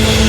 Thank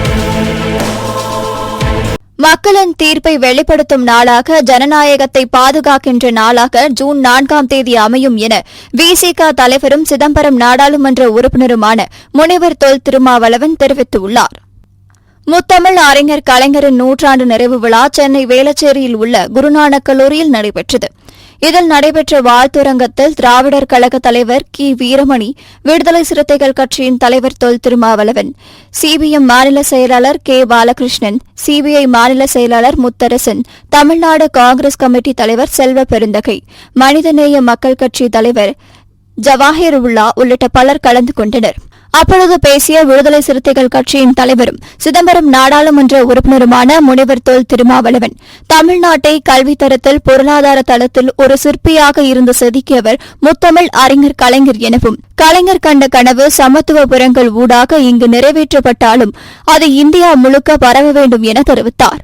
மக்களின் தீர்ப்பை வெளிப்படுத்தும் நாளாக ஜனநாயகத்தை பாதுகாக்கின்ற நாளாக ஜூன் நான்காம் தேதி அமையும் என விசிக தலைவரும் சிதம்பரம் நாடாளுமன்ற உறுப்பினருமான முனைவர் தொல் திருமாவளவன் தெரிவித்துள்ளார். முத்தமிழ் அறிஞர் கலைஞரின் நூற்றாண்டு நிறைவு விழா சென்னை வேளச்சேரியில் உள்ள குருநானக் கல்லூரியில் நடைபெற்றது. இதில் நடைபெற்ற வாழ்த்துரங்கத்தில் திராவிடர் கழக தலைவர் கி. வீரமணி விடுதலை சிறுத்தைகள் கட்சியின் தலைவர் தொல் திருமாவளவன் சிபிஎம் மாநில செயலாளர் கே. பாலகிருஷ்ணன் சிபிஐ மாநில செயலாளர் முத்தரசன் தமிழ்நாடு காங்கிரஸ் கமிட்டி தலைவர் செல்வ பெருந்தகை மனிதநேய மக்கள் கட்சி தலைவர் ஜவாஹிருல்லா உள்ளிட்ட பலர் கலந்து கொண்டனர். அப்பொழுது பேசிய விடுதலை சிறுத்தைகள் கட்சியின் தலைவரும் சிதம்பரம் நாடாளுமன்ற உறுப்பினருமான முனைவர் தொல் திருமாவளவன் தமிழ்நாட்டை கல்வி தரத்தில் பொருளாதார தளத்தில் ஒரு சிற்பியாக இருந்து செதுக்கியவர் முத்தமிழ் அறிஞர் கலைஞர் எனவும் கலைஞர் கண்ட கனவு சமத்துவபுரங்கள் ஊடாக இங்கு நிறைவேற்றப்பட்டாலும் அது இந்தியா முழுக்க பரவ வேண்டும் என தெரிவித்தார்.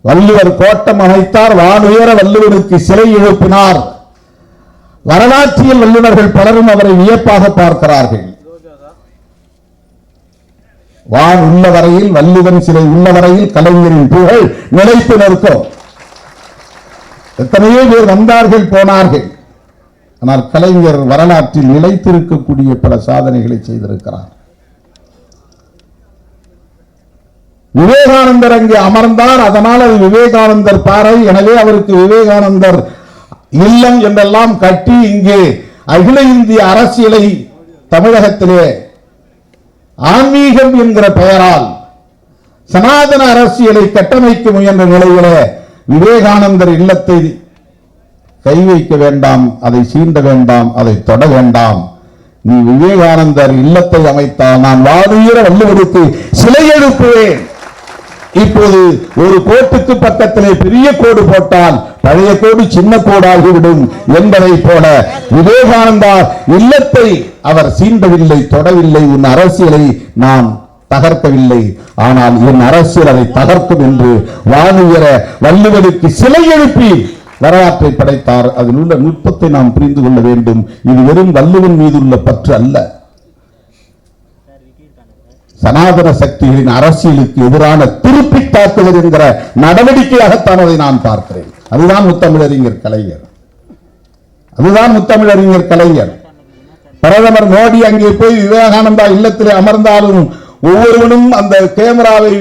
வள்ளுவர் கோட்டம் அமைத்தார் வானுயர வள்ளுவருக்கு சிலை எழுப்பினார். வரலாற்றியல் வல்லுநர்கள் பலரும் அவரை வியப்பாக பார்க்கிறார்கள். வான் உள்ள வரையில் வள்ளுவன் சிலை உள்ள வரையில் கலைஞரின் புகழ் நிலைத்து நிற்கும். எத்தனையோ பேர் வந்தார்கள் போனார்கள். ஆனால் கலைஞர் வரலாற்றில் நிலைத்திருக்கக்கூடிய பல சாதனைகளை செய்திருக்கிறார். விவேகானந்தர் அங்கே அமர்ந்தார். அதனால் அது விவேகானந்தர் பாறை. எனவே அவருக்கு விவேகானந்தர் இல்லம் என்றெல்லாம் கட்டி இங்கே அகில இந்திய அரசியலை தமிழகத்திலே ஆன்மீகம் என்கிற பெயரால் சனாதன அரசியலை கட்டமைக்க முயன்ற நிலையிலே விவேகானந்தர் இல்லத்தை கை வைக்க வேண்டாம் அதை சீண்ட வேண்டாம் அதை தொட வேண்டாம். நீ விவேகானந்தர் இல்லத்தை அமைத்தால் நான் வாதுயர வள்ளுவருக்கு சிலை எழுப்புவேன். இப்போது ஒரு கோட்டுக்கு பக்கத்திலே பெரிய கோடு போட்டால் பழைய கோடு சின்ன கோடாகிவிடும் என்பதை போல விவேகானந்தா இல்லத்தை அவர் சீண்டவில்லை தொடவில்லை. உன் அரசியலை நான் தகர்க்கவில்லை. ஆனால் என் அரசியல் அதை தகர்க்கும் என்று வானுயர வள்ளுவருக்கு சிலை எழுப்பி வரலாற்றை படைத்தார். அதில் உள்ள நுட்பத்தை நாம் புரிந்து கொள்ள வேண்டும். இது வெறும் வள்ளுவன் மீது உள்ள பற்று அல்ல. சனாதன சக்திகளின் அரசியலுக்கு எதிரான திருப்பி தாக்குதல் என்கிற நடவடிக்கையாகத்தான் அதை நான் பார்க்கிறேன். அதுதான் முத்தமிழறிஞர் கலைஞர். அதுதான் முத்தமிழறிஞர் கலைஞர். பிரதமர் மோடி அங்கே போய் விவேகானந்தா இல்லத்திலே அமர்ந்தாலும் ஒவ்வொருவனும் அந்த கேமராவை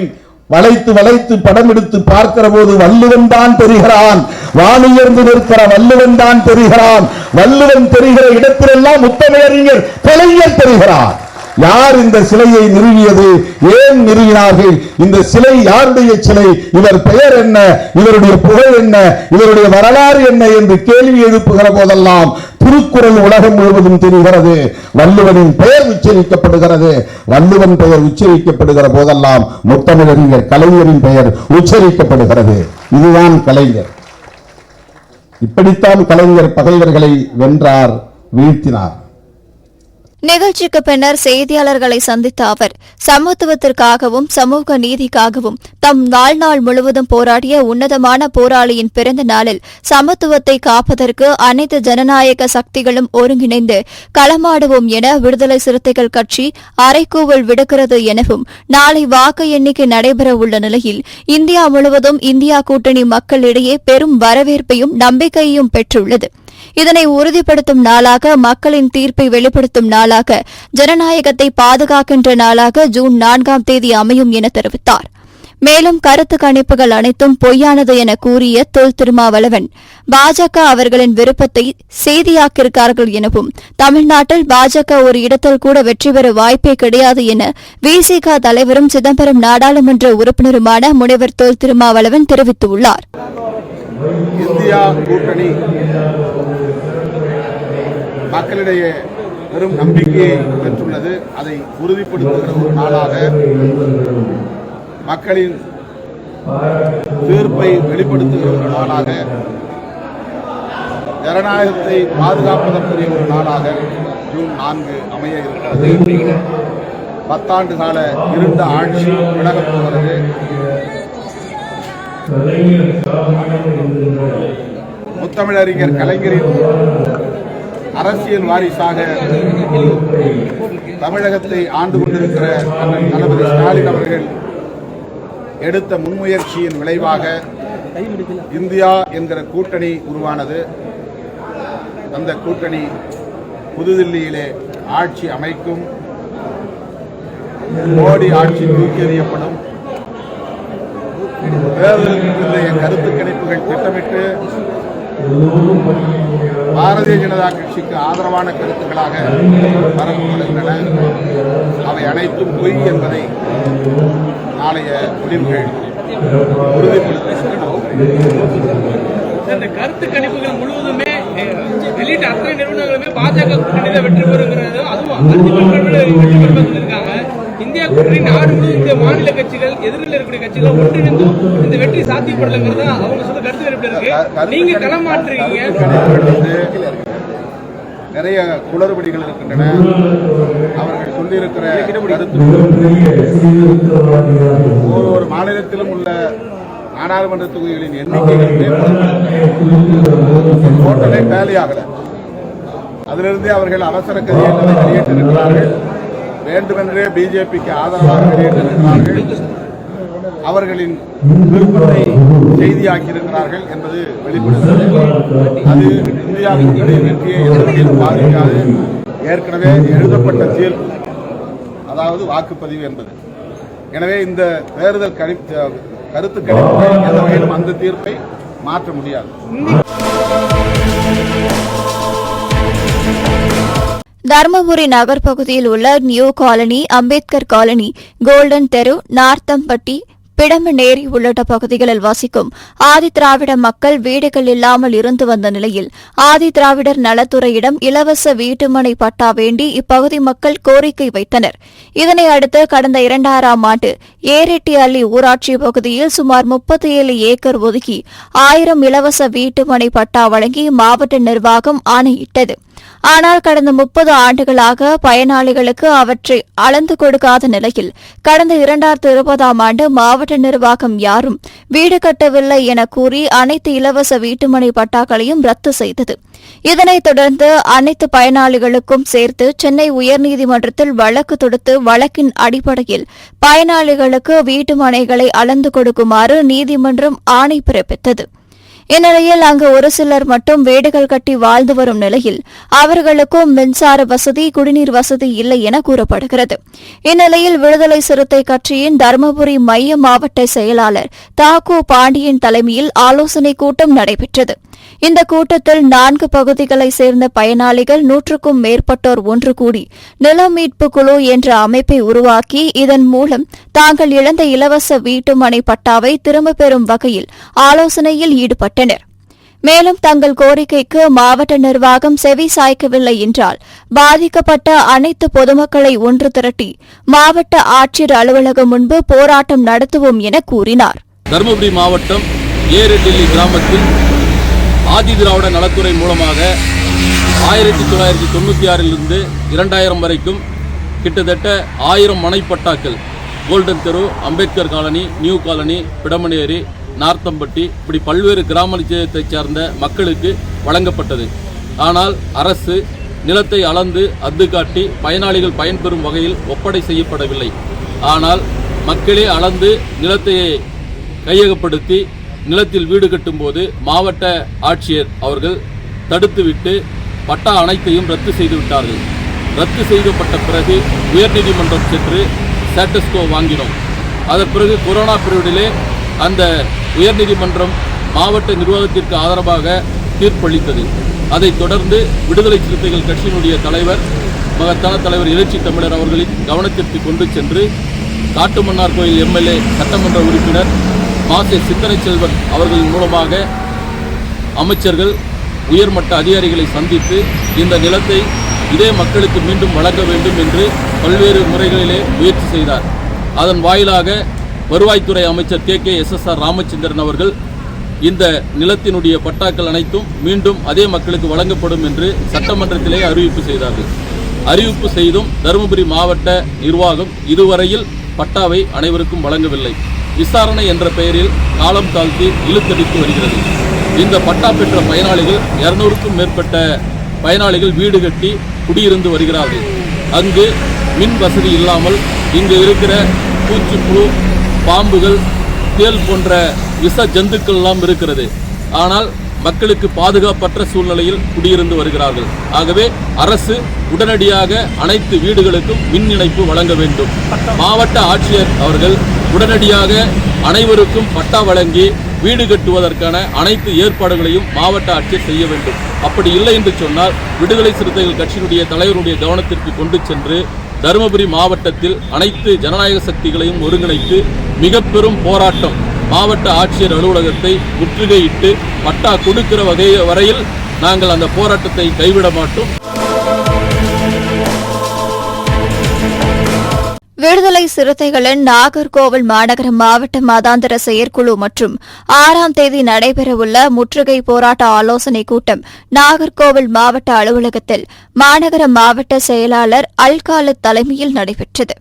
வளைத்து வளைத்து படம் எடுத்து பார்க்கிற போது வள்ளுவன் தான் தெரிகிறான். வானுயர்ந்து நிற்கிற வள்ளுவன் தான் தெரிகிறான். வள்ளுவன் தெரிகிற இடத்திலெல்லாம் முத்தமிழறிஞர் கலைஞர் தெரிகிறான் யார் இந்த சிலையை நிறுவியது? ஏன் நிறுவினார்கள்? இந்த சிலை யாருடைய சிலை? இவர் பெயர் என்ன? இவருடைய புகழ் என்ன? இவருடைய வரலாறு என்ன என்று கேள்வி எழுப்புகிற போதெல்லாம் திருக்குறள் உலகம் முழுவதும் தெரிகிறது. வள்ளுவனின் பெயர் உச்சரிக்கப்படுகிறது. வள்ளுவன் பெயர் உச்சரிக்கப்படுகிற போதெல்லாம் முத்தமிழறிஞர் கலைஞரின் பெயர் உச்சரிக்கப்படுகிறது. இதுதான் கலைஞர். இப்படித்தான் கலைஞர் பகைவர்களை வென்றார் வீழ்த்தினார். நிகழ்ச்சிக்கு பின்னர் செய்தியாளர்களை சந்தித்த அவர் சமத்துவத்திற்காகவும் சமூக நீதிக்காகவும் தம் வாழ்நாள் முழுவதும் போராடிய உன்னதமான போராளியின் பிறந்த நாளில் சமத்துவத்தை காப்பதற்கு அனைத்து ஜனநாயக சக்திகளும் ஒருங்கிணைந்து களமாடுவோம் என விடுதலை சிறுத்தைகள் கட்சி அரைக்கூவல் விடுக்கிறது எனவும் நாளை வாக்கு எண்ணிக்கை நடைபெறவுள்ள நிலையில் இந்தியா முழுவதும் இந்தியா கூட்டணி மக்களிடையே பெரும் வரவேற்பையும் நம்பிக்கையையும் பெற்றுள்ளது. இதனை உறுதிப்படுத்தும் நாளாக மக்களின் தீர்ப்பை வெளிப்படுத்தும் நாளாக ஜனநாயகத்தை பாதுகாக்கின்ற நாளாக ஜூன் நான்காம் தேதி அமையும் என தெரிவித்தார். மேலும் கருத்து கணிப்புகள் அனைத்தும் பொய்யானது என கூறிய தொல் திருமாவளவன் பாஜக அவர்களின் விருப்பத்தை செய்தியாக்கியிருக்கார்கள் எனவும் தமிழ்நாட்டில் பாஜக ஒரு இடத்தில் கூட வெற்றி பெற வாய்ப்பே கிடையாது என விசிக தலைவரும் சிதம்பரம் நாடாளுமன்ற உறுப்பினருமான முனைவர் தொல் திருமாவளவன் தெரிவித்துள்ளார். இந்தியா கூட்டணி. மக்களிடையே பெரும் நம்பிக்கையை பெற்றுள்ளது. அதை உறுதிப்படுத்துகிற ஒரு நாளாக மக்களின் தீர்ப்பை வெளிப்படுத்துகிற ஒரு நாளாக ஜனநாயகத்தை பாதுகாப்பதற்குரிய ஒரு நாளாக ஜூன் நான்கு அமைய இருக்கிறது. பத்தாண்டு கால இருந்த ஆட்சி விலகப் போகிறது. முத்தமிழறிஞர் கலைஞரின் அரசியல் வாரிசாக தமிழகத்தை ஆண்டு கொண்டிருக்கிற தளபதி ஸ்டாலின் அவர்கள் எடுத்த முன்முயற்சியின் விளைவாக இந்தியா என்கிற கூட்டணி உருவானது. அந்த கூட்டணி புதுதில்லியிலே ஆட்சி அமைக்கும். மோடி ஆட்சி தூக்கி எறியப்படும். தேர்தலுக்கு கருத்து கணிப்புகள் திட்டமிட்டு பாரதிய ஜனதா கட்சிக்கு ஆதரவான கருத்துக்களாக பரப்பப்படுகின்றன. அவை அனைத்தும் பொய் என்பதை நாளைய முடிவுகள் உறுதிப்படுத்துகின்றன. கருத்து கணிப்புகள் முழுவதுமே அஹ், வெளியிட்ட அத்தனை நிறுவனங்களுமே பாஜக கூட்டணியில வெற்றி பெறுகிறது. அதுவும் இந்தியா கூட்டணி நாடு முழுவதும் இந்த மாநில கட்சிகள் எதிரில் இருக்கக்கூடிய கட்சிகள் ஒன்றிணைந்து இந்த வெற்றி சாத்தியப்படலைங்கிறது அவங்க சொல்ல கருத்து கணிப்பு இருக்கு. நீங்க கணிப்புகள் வந்து நிறைய குளறுபடிகள் இருக்கின்றன. அவர்கள் சொல்லியிருக்கிற கருத்து ஒவ்வொரு மாநிலத்திலும் உள்ள நாடாளுமன்ற தொகுதிகளின் எண்ணிக்கைகள் டேலி ஆகல அதிலிருந்தே அவர்கள் அவசர கதியில் அதை வெளியிட்டிருக்கிறார்கள் வேண்டுமென்றே பிஜேபிக்கு ஆதரவாக வெளியிட்டிருக்கிறார்கள் அவர்களின் விருப்பத்தை செய்தியாக்கியிருக்கிறார்கள் என்பது வெளிப்படுகிறது. அது இந்தியா வெற்றியை எதிர்த்து பாதிக்காது. ஏற்கனவே எழுதப்பட்ட தீர்ப்பு அதாவது வாக்குப்பதிவு என்பது. எனவே இந்த தேர்தல் கணி கருத்து கணிப்பு எந்த வகையிலும் அந்த தீர்ப்பை மாற்ற முடியாது. தருமபுரி நகர் பகுதியில் உள்ள new colony Ambedkar colony golden தெரு நார்த்தம்பட்டி பிடமநேரி உள்ளிட்ட பகுதிகளில் வசிக்கும் ஆதி திராவிட மக்கள் வீடுகள் இல்லாமல் இருந்து வந்த நிலையில் ஆதி திராவிடர் நலத்துறையிடம் இலவச வீட்டுமனை பட்டா வேண்டி இப்பகுதி மக்கள் கோரிக்கை வைத்தனர். இதனை அடுத்து கடந்த இரண்டாயிரம் ஆண்டு ஏரெட்டி அள்ளி ஊராட்சி பகுதியில் சுமார் முப்பத்தி ஏழு ஏக்கர் ஒதுக்கி ஆயிரம் இலவச வீட்டுமனை பட்டா வழங்கி மாவட்ட நிர்வாகம் ஆணையிட்டது. ஆனால் கடந்த முப்பது ஆண்டுகளாக பயனாளிகளுக்கு அவற்றை அளந்து கொடுக்காத நிலையில் கடந்த இரண்டாயிரத்து இருபதாம் ஆண்டு மாவட்ட நிர்வாகம் யாரும் வீடு கட்டவில்லை என கூறி அனைத்து இலவச வீட்டுமனை பட்டாக்களையும் ரத்து செய்தது. இதனைத் தொடர்ந்து அனைத்து பயனாளிகளுக்கும் சேர்த்து சென்னை உயர்நீதிமன்றத்தில் வழக்கு தொடுத்து வழக்கின் அடிப்படையில் பயனாளிகளுக்கு வீட்டுமனைகளை அளந்து கொடுக்குமாறு நீதிமன்றம் ஆணை பிறப்பித்தது. இந்நிலையில் அங்கு ஒரு சிலர் மட்டும் வீடுகள் கட்டி வாழ்ந்து வரும் நிலையில் அவர்களுக்கும் மின்சார வசதி குடிநீர் வசதி இல்லை என கூறப்படுகிறது. இந்நிலையில் விடுதலை சிறுத்தை கட்சியின் தருமபுரி மைய மாவட்ட செயலாளர் தாக்கு பாண்டியன் தலைமையில் ஆலோசனை கூட்டம் நடைபெற்றது. இந்த கூட்டத்தில் நான்கு பகுதிகளைச் சேர்ந்த பயனாளிகள் நூற்றுக்கும் மேற்பட்டோர் ஒன்று கூடி நில மீட்பு குழு என்ற அமைப்பை உருவாக்கி இதன் மூலம் தாங்கள் இழந்த இலவச வீட்டுமனை பட்டாவை திரும்பப் பெறும் வகையில் ஆலோசனையில் ஈடுபட்டனர். மேலும் தங்கள் கோரிக்கைக்கு மாவட்ட நிர்வாகம் செவி சாய்க்கவில்லை என்றால் பாதிக்கப்பட்ட அனைத்து பொதுமக்களை ஒன்று திரட்டி மாவட்ட ஆட்சியர் அலுவலகம் முன்பு போராட்டம் நடத்துவோம் என கூறினார். தருமபுரி மாவட்டம் ஏரெட்டில்லி கிராமத்தில் ஆதி திராவிட நலத்துறை மூலமாக ஆயிரத்தி தொள்ளாயிரத்தி தொண்ணூற்றி ஆறிலிருந்து இரண்டாயிரம் வரைக்கும் கிட்டத்தட்ட ஆயிரம் மனைப்பட்டாக்கள். கோல்டன் தெரு Ambedkar colony new colony Pidamaneri Narthampatti இப்படி பல்வேறு கிராம நிச்சயத்தைச் சார்ந்த மக்களுக்கு வழங்கப்பட்டது. ஆனால் அரசு நிலத்தை அளந்து அத்து காட்டி பயனாளிகள் பயன்பெறும் வகையில் ஒப்படை செய்யப்படவில்லை. ஆனால் மக்களே அளந்து நிலத்தை கையகப்படுத்தி நிலத்தில் வீடு கட்டும்போது மாவட்ட ஆட்சியர் அவர்கள் தடுத்துவிட்டு பட்டா அனைத்தையும் ரத்து செய்து விட்டார்கள். ரத்து செய்யப்பட்ட பிறகு உயர்நீதிமன்றம் சென்று ஸ்டேட்டஸ்கோ வாங்கினோம். அதன் பிறகு கொரோனா பீரியடிலே அந்த உயர்நீதிமன்றம் மாவட்ட நிர்வாகத்திற்கு ஆதரவாக தீர்ப்பளித்தது. அதைத் தொடர்ந்து விடுதலை சிறுத்தைகள் கட்சியினுடைய தலைவர் மகத்தான தலைவர் எழுச்சி தமிழர் அவர்களின் கவனத்திற்கு கொண்டு சென்று காட்டுமன்னார் கோயில் எம்எல்ஏ சட்டமன்ற உறுப்பினர் மாசே சிந்தனை செல்வன் அவர்களின் மூலமாக அமைச்சர்கள் உயர்மட்ட அதிகாரிகளை சந்தித்து இந்த நிலத்தை இதே மக்களுக்கு மீண்டும் வழங்க வேண்டும் என்று பல்வேறு முறைகளிலே முயற்சி செய்தார். அதன் வாயிலாக வருவாய்த்துறை அமைச்சர் K. K. S. S. R. Ramachandran அவர்கள் இந்த நிலத்தினுடைய பட்டாக்கள் அனைத்தும் மீண்டும் அதே மக்களுக்கு வழங்கப்படும் என்று சட்டமன்றத்திலே அறிவிப்பு செய்தார்கள். அறிவிப்பு செய்தும் தருமபுரி மாவட்ட நிர்வாகம் இதுவரையில் பட்டாவை அனைவருக்கும் வழங்கவில்லை. விசாரணை என்ற பெயரில் காலம் தாழ்த்தி இழுத்தடித்து வருகிறது. இந்த பட்டா பெற்ற பயனாளிகள் இருநூறுக்கும் மேற்பட்ட பயனாளிகள் வீடு கட்டி குடியிருந்து வருகிறார்கள். அங்கு மின் வசதி இல்லாமல் இங்கு இருக்கிற பூச்சிப்புழு பாம்புகள் தேல் போன்ற விச ஜந்துக்கள் எல்லாம் இருக்கிறது. ஆனால் மக்களுக்கு பாதுகாப்பற்ற சூழ்நிலையில் குடியிருந்து வருகிறார்கள். ஆகவே அரசு உடனடியாக அனைத்து வீடுகளுக்கும் மின் இணைப்பு வழங்க வேண்டும். மாவட்ட ஆட்சியர் அவர்கள் உடனடியாக அனைவருக்கும் பட்டா வழங்கி வீடு கட்டுவதற்கான அனைத்து ஏற்பாடுகளையும் மாவட்ட ஆட்சியர் செய்ய வேண்டும். அப்படி இல்லை என்று சொன்னால் விடுதலை சிறுத்தைகள் கட்சியினுடைய தலைவருடைய கவனத்திற்கு கொண்டு சென்று தருமபுரி மாவட்டத்தில் அனைத்து ஜனநாயக சக்திகளையும் ஒருங்கிணைத்து மிக பெரும் போராட்டம் மாவட்ட ஆட்சியர் அலுவலகத்தை முற்றுகையிட்டு பட்டா கொடுக்கிற வகை வரையில் நாங்கள் அந்த போராட்டத்தை கைவிட மாட்டோம். விடுதலை சிறுத்தைகளின் நாகர்கோவில் மாநகர மாவட்ட மாதாந்திர செயற்குழு மற்றும் ஆறாம் தேதி நடைபெறவுள்ள முற்றுகை போராட்ட ஆலோசனைக் கூட்டம் நாகர்கோவில் மாவட்ட அலுவலகத்தில் மாநகர மாவட்ட செயலாளர் அல்காலத் தலைமையில் நடைபெற்றது.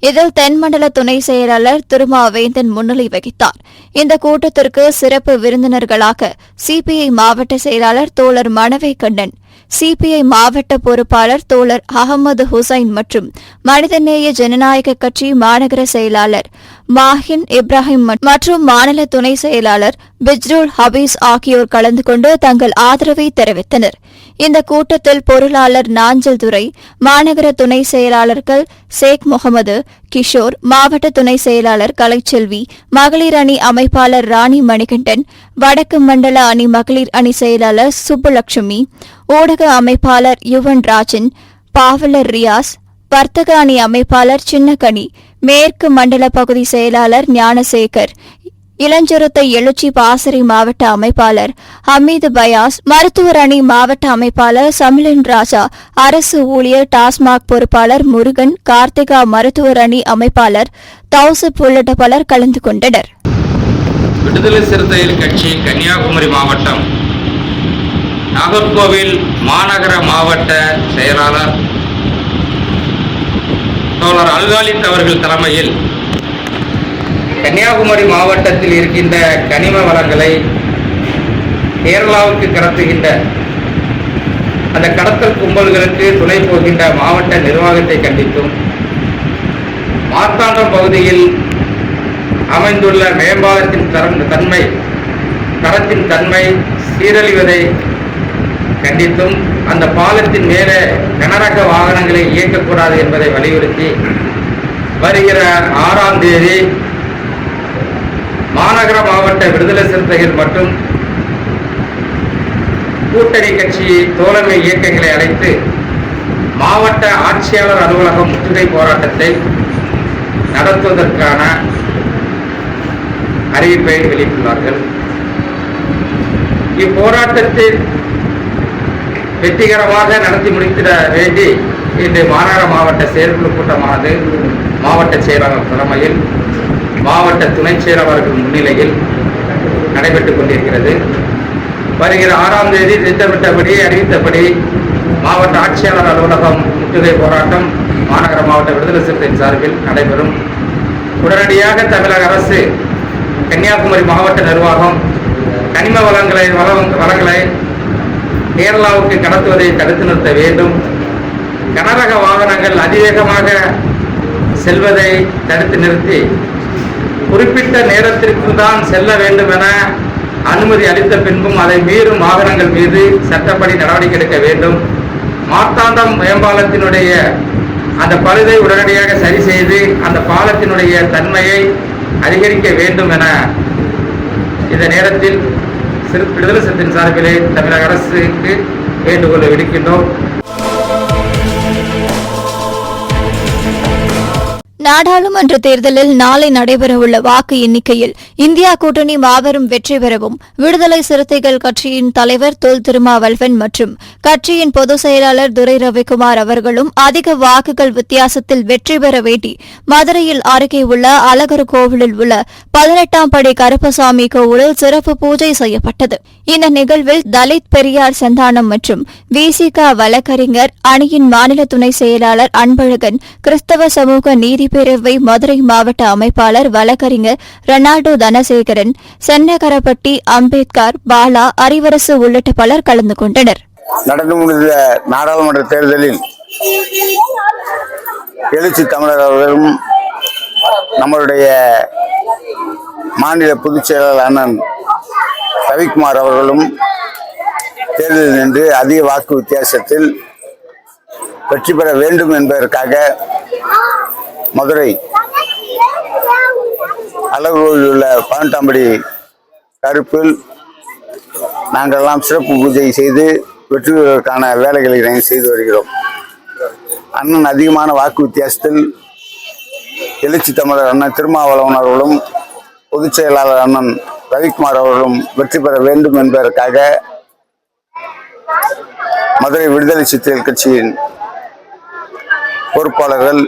இதில் தென்மண்டல துணை செயலாளர் திருமாவேந்தன் முன்னிலை வகித்தார். இந்த கூட்டத்திற்கு சிறப்பு விருந்தினர்களாக சிபிஐ மாவட்ட செயலாளர் தோழர் மணவை கண்ணன் சிபிஐ மாவட்ட பொறுப்பாளர் தோழர் அகமது ஹுசைன் மற்றும் மனிதநேய ஜனநாயக கட்சி மாநகர செயலாளர் மாஹின் இப்ராஹிம் மற்றும் மாநில துணை செயலாளர் பிஜ்ருல் ஹபீஸ் ஆகியோர் கலந்து கொண்டு தங்கள் ஆதரவை தெரிவித்தனர். இந்த கூட்டத்தில் பொருளாளர் நாஞ்சல் துறை மாநகர துணை செயலாளர்கள் சேக் முகமது கிஷோர் மாவட்ட துணை செயலாளர் கலைச்செல்வி மகளிர் அணி அமைப்பாளர் ராணி மணிகண்டன் வடக்கு மண்டல அணி மகளிர் அணி செயலாளர் சுப்புலட்சுமி ஊடக அமைப்பாளர் யுவன் ராஜன் பாவலர் ரியாஸ் வர்த்தக அணி அமைப்பாளர் சின்னக்கனி மேற்கு மண்டல பகுதி செயலாளர் ஞானசேகர் இளஞ்சிறுத்தை எழுச்சி பாசறை மாவட்ட அமைப்பாளர் ஹமீது பயாஸ் மருத்துவர் அணி மாவட்ட அமைப்பாளர் சமிலன் ராஜா அரசு ஊழியர் டாஸ்மாக் பொறுப்பாளர் முருகன் கார்த்திகா மருத்துவர் அணி அமைப்பாளர் தௌசப் உள்ளிட்ட பலர் கலந்து கொண்டனர். விடுதலை சிறுத்தைகள் கட்சி கன்னியாகுமரி மாவட்டம் நாகர்கோவில் மாநகர மாவட்ட செயலாளர் தோழர் அல்காலித் அவர்கள் தலைமையில் கன்னியாகுமரி மாவட்டத்தில் இருக்கின்ற கனிம வளங்களை கேரளாவுக்கு கடத்துகின்ற அந்த கடத்தல் கும்பல்களுக்கு துணை போகின்ற மாவட்ட நிர்வாகத்தை கண்டித்தும் மார்த்தாண்டம் பகுதியில் அமைந்துள்ள மேம்பாலத்தின் தரம் தன்மை தரத்தின் தன்மை சீரழிவதை கண்டித்தும் அந்த பாலத்தின் மேலே கனரக வாகனங்களை இயக்கக்கூடாது என்பதை வலியுறுத்தி வருகிற ஆறாம் தேதி மாநகர மாவட்ட விடுதலை சிறுத்தைகள் மற்றும் கூட்டணி கட்சி தோழமை இயக்கங்களை அழைத்து மாவட்ட ஆட்சியாளர் அலுவலகம் முற்றுகை போராட்டத்தை நடத்துவதற்கான அறிவிப்பை வெளியிட்டுள்ளார்கள். இப்போராட்டத்தில் வெற்றிகரமாக நடத்தி முடித்திட வேண்டி இன்று மாநகர மாவட்ட செயற்குழு கூட்டமானது மாவட்ட செயலாளர் தலைமையில் மாவட்ட துணைச் செயலாளர்கள் முன்னிலையில் நடைபெற்றுக் கொண்டிருக்கிறது. வருகிற ஆறாம் தேதி திட்டமிட்டபடி அறிவித்தபடி மாவட்ட ஆட்சியாளர் அலுவலகம் முற்றுகை போராட்டம் மாநகர மாவட்ட விடுதலை சிறுத்தையின் சார்பில் நடைபெறும். உடனடியாக தமிழக அரசு கன்னியாகுமரி மாவட்ட நிர்வாகம் கனிம வளங்களை வளம் வளங்களை கேரளாவுக்கு கடத்துவதை தடுத்து நிறுத்த வேண்டும். கனரக வாகனங்கள் அதிவேகமாக செல்வதை தடுத்து நிறுத்தி குறிப்பிட்ட நேரத்திற்கு தான் செல்ல வேண்டும் என அனுமதி அளித்த பின்பும் அதை மீறும் வாகனங்கள் மீது சட்டப்படி நடவடிக்கை எடுக்க வேண்டும். மார்த்தாண்டம் மேம்பாலத்தினுடைய அந்த பழுதை உடனடியாக சரி செய்து அந்த பாலத்தினுடைய தன்மையை அதிகரிக்க வேண்டும் என இந்த நேரத்தில் சிறு விடுதலை சத்தின் சார்பிலே தமிழக அரசுக்கு வேண்டுகோளை விடுக்கின்றோம். நாடாளுமன்ற தேர்தலில் நாளை நடைபெறவுள்ள வாக்கு எண்ணிக்கையில் இந்தியா கூட்டணி மாபெரும் வெற்றி பெறவும் விடுதலை சிறுத்தைகள் கட்சியின் தலைவர் தொல் திருமாவல்வன் மற்றும் கட்சியின் பொதுச் செயலாளர் துரை ரவிக்குமார் அவர்களும் அதிக வாக்குகள் வித்தியாசத்தில் வெற்றி பெற வேண்டி மதுரையில் அருகே உள்ள அழகர் கோவிலில் உள்ள பதினெட்டாம் படி கருப்பசாமி கோவிலில் சிறப்பு பூஜை செய்யப்பட்டது. இந்த நிகழ்வில் தலித் பெரியார் சந்தானம் மற்றும் விசிக வழக்கறிஞர் அணியின் மாநில துணை செயலாளர் அன்பழகன் கிறிஸ்தவ சமூக நீதிப்பேரவை மதுரை மாவட்ட அமைப்பாளர் வழக்கறிஞர் ரெனால்டோ தனசேகரன் சென்னகரப்பட்டி அம்பேத்கர் பாலா அறிவரசு உள்ளிட்ட பலர் கலந்து கொண்டனர். நடந்து முடிந்த நாடாளுமன்ற தேர்தலில் எழுச்சி தமிழர் அவர்களும் நம்மளுடைய மாநில பொதுச் செயலாளர் அண்ணன் ரவிக்குமார் அவர்களும் தேர்தலில் நின்று அதிக வாக்கு வித்தியாசத்தில் வெற்றி பெற வேண்டும் என்பதற்காக மதுரை அழகோவில் உள்ள பதினெட்டாம்படி கருப்பில் நாங்கள்லாம் சிறப்பு பூஜை செய்து வெற்றி பெறுவதற்கான வேலைகளை நாங்கள் செய்து வருகிறோம். அண்ணன் அதிகமான வாக்கு வித்தியாசத்தில் எழுச்சி தமிழர் அண்ணன் திருமாவளவன் அவர்களும் பொதுச் செயலாளர் அண்ணன் ரவிக்குமார் அவர்களும் வெற்றி பெற வேண்டும் என்பதற்காக மதுரை விடுதலை சிறுத்தைகள் கட்சியின் பொறுப்பாளர்கள்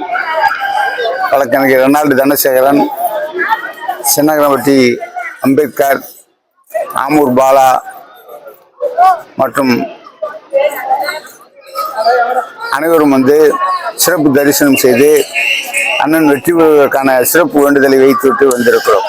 வழக்கறிஞர் ரெனால்டு தனசேகரன் சின்னகரம்பட்டி அம்பேத்கர் ஆமூர் பாலா மற்றும் அனைவரும் வந்து சிறப்பு தரிசனம் செய்து அண்ணன் வெற்றி பெறுவதற்கான சிறப்பு வேண்டுதலை வைத்துவிட்டு வந்திருக்கிறோம்.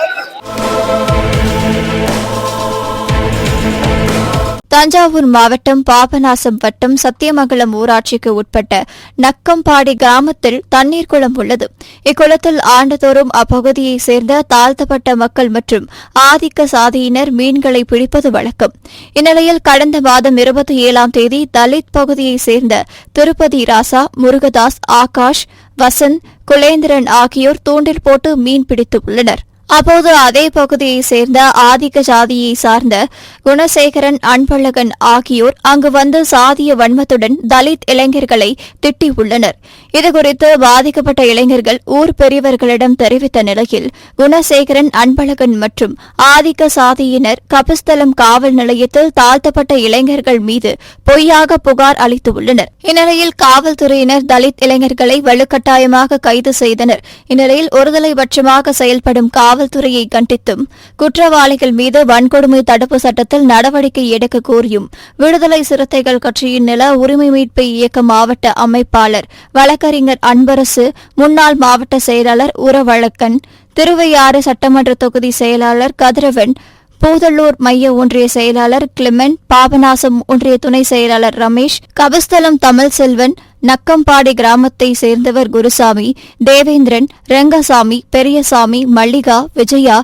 தஞ்சாவூர் மாவட்டம் பாபநாசம் வட்டம் சத்தியமங்கலம் ஊராட்சிக்கு உட்பட்ட நக்கம்பாடி கிராமத்தில் தண்ணீர் குளம் உள்ளது. இக்குளத்தில் ஆண்டுதோறும் அப்பகுதியைச் சேர்ந்த தாழ்த்தப்பட்ட மக்கள் மற்றும் ஆதிக்க சாதியினர் மீன்களை பிடிப்பது வழக்கம். இந்நிலையில் கடந்த மாதம் இருபத்தி ஏழாம் தேதி தலித் பகுதியைச் சேர்ந்த திருப்பதி ராசா முருகதாஸ் ஆகாஷ் வசந்த் குலேந்திரன் ஆகியோர் தூண்டில் போட்டு மீன் பிடித்து உள்ளனர். அப்போது அதே பகுதியைச் சேர்ந்த ஆதிக்க ஜாதியை சார்ந்த குணசேகரன் அன்பழகன் ஆகியோர் அங்கு வந்து சாதிய வன்மத்துடன் தலித் இளைஞர்களை திட்டியுள்ளனர் இதுகுறித்து பாதிக்கப்பட்ட இளைஞர்கள் ஊர் பெரியவர்களிடம் தெரிவித்த நிலையில் குணசேகரன் அன்பழகன் மற்றும் ஆதிக்க சாதியினர் கபிஸ்தலம் காவல் நிலையத்தில் தாழ்த்தப்பட்ட இளைஞர்கள் மீது பொய்யாக புகார் அளித்துள்ளனர் இந்நிலையில் காவல்துறையினர் தலித் இளைஞர்களை வலுக்கட்டாயமாக கைது செய்தனர். இந்நிலையில் ஒருதலைபட்சமாக செயல்படும் காவல்துறையை கண்டித்தும் குற்றவாளிகள் மீது வன்கொடுமை தடுப்பு சட்டத்தில் நடவடிக்கை எடுக்க கோரியும் விடுதலை சிறுத்தைகள் கட்சியின் நில உரிமை மீட்பு இயக்க மாவட்ட அமைப்பாளர் வழக்கு வழக்கறிஞர் அன்பரசு முன்னாள் மாவட்ட செயலாளர் உறவழக்கன் திருவையாறு சட்டமன்ற தொகுதி செயலாளர் கதிரவன் பூதலூர் மைய ஒன்றிய செயலாளர் கிளிமென் பாபநாசம் ஒன்றிய துணை செயலாளர் ரமேஷ் கபஸ்தலம் தமிழ் செல்வன் நக்கம்பாடி கிராமத்தை சேர்ந்தவர் குருசாமி தேவேந்திரன் ரெங்கசாமி பெரியசாமி மல்லிகா விஜயா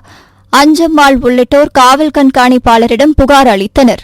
அஞ்சம்மாள் உள்ளிட்டோர் காவல் கண்காணிப்பாளரிடம் புகார் அளித்தனர்.